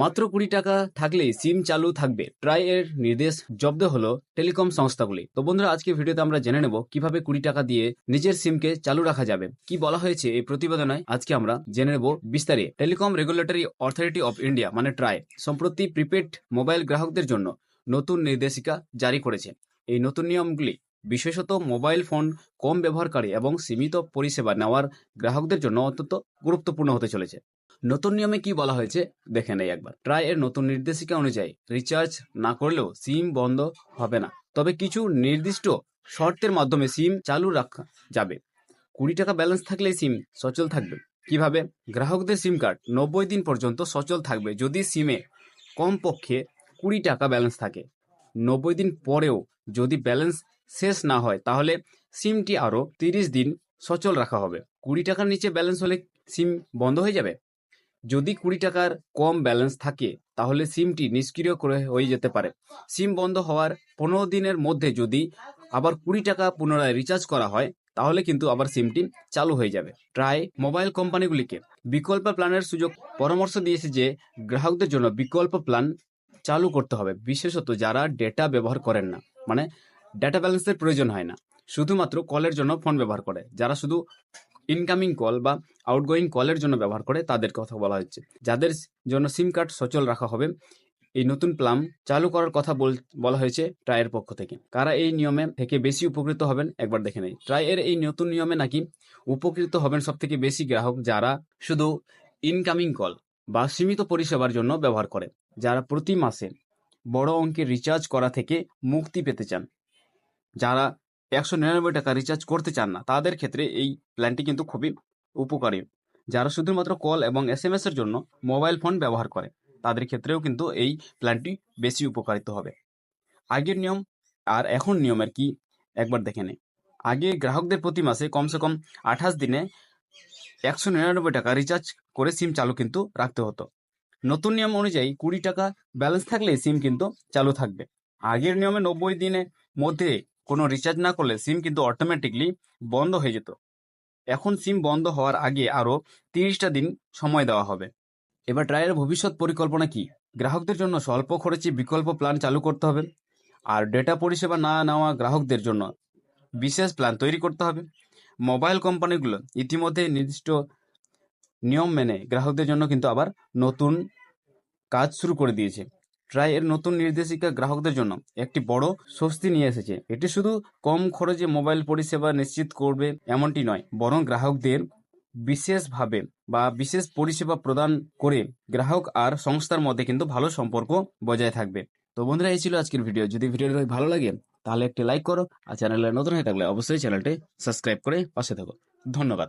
মাত্র কুড়ি টাকা থাকলেই সিম চালু থাকবে। ট্রাই এর নির্দেশ জব্দ হলো টেলিকম সংস্থাগুলি। তো বন্ধুরা, আজকে ভিডিওতে আমরা জেনে নেব কীভাবে কুড়ি টাকা দিয়ে নিজের সিমকে চালু রাখা যাবে। কি বলা হয়েছে এই প্রতিবেদনে? আজকে আমরা জেনে নেব বিস্তারিত। Telecom regulatory authority of India মানে ট্রাই, সম্প্রতি প্রিপেড মোবাইল গ্রাহকদের জন্য নতুন নির্দেশিকা জারি করেছে। এই নতুন নিয়মগুলি বিশেষত মোবাইল ফোন কম ব্যবহারকারী এবং সীমিত পরিষেবা নেওয়ার গ্রাহকদের জন্য অত্যন্ত গুরুত্বপূর্ণ হতে চলেছে। নতুন নিয়মে কি বলা হয়েছে? দেখে নেই একবার। ট্রাই এর নতুন নির্দেশিকা অনুযায়ী রিচার্জ না করলেও সিম বন্ধ হবে না। তবে কিছু নির্দিষ্ট শর্তের মাধ্যমে সিম চালু রাখা যাবে। কুড়ি টাকা ব্যালেন্স থাকলে সিম সচল থাকবে। কীভাবে? গ্রাহকদের সিম কার্ড নব্বই দিন পর্যন্ত সচল থাকবে যদি সিমে কমপক্ষে কুড়ি টাকা ব্যালেন্স থাকে। নব্বই দিন পরেও যদি ব্যালেন্স শেষ না হয়, তাহলে সিমটি আরও তিরিশ দিন সচল রাখা হবে। কুড়ি টাকার নিচে ব্যালেন্স হলে সিম বন্ধ হয়ে যাবে? যদি কুড়ি টাকার কম ব্যালেন্স থাকে, তাহলে সিমটি নিষ্ক্রিয় করে হয়ে যেতে পারে। সিম বন্ধ হওয়ার পনেরো দিনের মধ্যে যদি আবার কুড়ি টাকা পুনরায় রিচার্জ করা হয়, তাহলে কিন্তু আবার সিমটি চালু হয়ে যাবে। ট্রাই মোবাইল কোম্পানিগুলিকে বিকল্প প্ল্যানের সুযোগ পরামর্শ দিয়েছে যে, গ্রাহকদের জন্য বিকল্প প্ল্যান চালু করতে হবে, বিশেষত যারা ডেটা ব্যবহার করেন না। মানে ডেটা ব্যালেন্সের প্রয়োজন হয় না। শুধুমাত্র কলের জন্য ফোন ব্যবহার করে। যারা শুধু ইনকামিং কল বা আউটগোয়িং কলের জন্য ব্যবহার করে তাদের কথা বলা হচ্ছে। যাদের জন্য সিম কার্ড সচল রাখা হবে, এই নতুন প্ল্যান চালু করার কথা বল- হয়েছে ট্রায়ের পক্ষ থেকে। কারা এই নিয়মে থেকে বেশি উপকৃত হবেন? একবার দেখে নেই। ট্রায়ের এই নতুন নিয়মে নাকি উপকৃত হবেন সব থেকে বেশি গ্রাহক? যারা শুধু ইনকামিং কল বা সীমিত পরিষেবার জন্য ব্যবহার করে, যারা প্রতি মাসে বড় অঙ্কের রিচার্জ করা থেকে মুক্তি পেতে চান, যারা একশো নিরানব্বই টাকা রিচার্জ করতে চান না, তাদের ক্ষেত্রে এই প্ল্যানটি কিন্তু খুবই উপকারী। যারা শুধুমাত্র কল এবং এস এম এর জন্য মোবাইল ফোন ব্যবহার করে, তাদের ক্ষেত্রেও কিন্তু এই প্ল্যানটি বেশি উপকারিত হবে। আগের নিয়ম আর এখন নিয়মের কি? একবার দেখে নেই। আগে গ্রাহকদের প্রতি মাসে কমসে কম আঠাশ দিনে একশো নিরানব্বই টাকা রিচার্জ করে সিম চালু কিন্তু রাখতে হতো। নতুন নিয়ম অনুযায়ী কুড়ি টাকা ব্যালেন্স থাকলে সিম কিন্তু চালু থাকবে। আগের নিয়মে নব্বই দিনের মধ্যে কোনো রিচার্জ না করলে সিম কিন্তু অটোমেটিকলি বন্ধ হয়ে যেত। এখন সিম বন্ধ হওয়ার আগে আরও তিরিশটা দিন সময় দেওয়া হবে। এবার ট্রায়ের ভবিষ্যৎ পরিকল্পনা কি? গ্রাহকদের জন্য স্বল্প খরচে বিকল্প প্ল্যান চালু করতে হবে আর ডেটা পরিষেবা না নেওয়া গ্রাহকদের জন্য বিশেষ প্ল্যান তৈরি করতে হবে। মোবাইল কোম্পানিগুলো ইতিমধ্যে নির্দিষ্ট নিয়ম মেনে গ্রাহকদের জন্য কিন্তু আবার নতুন কাজ শুরু করে দিয়েছে। ট্রাই এর নতুন নির্দেশিকা গ্রাহকদের জন্য একটি বড় স্বস্তি নিয়ে এসেছে। এটি শুধু কম খরচে মোবাইল পরিষেবা নিশ্চিত করবে এমনটি নয়, বরং গ্রাহকদের বিশেষভাবে বা বিশেষ পরিষেবা প্রদান করে গ্রাহক আর সংস্থার মধ্যে কিন্তু ভালো সম্পর্ক বজায় থাকবে। তো বন্ধুরা, এই ছিল আজকের ভিডিও। যদি ভিডিওটি ভালো লাগে, তাহলে একটি লাইক করো আর চ্যানেলে নতুন হয়ে থাকলে অবশ্যই চ্যানেলটি সাবস্ক্রাইব করে পাশে থাকো। ধন্যবাদ।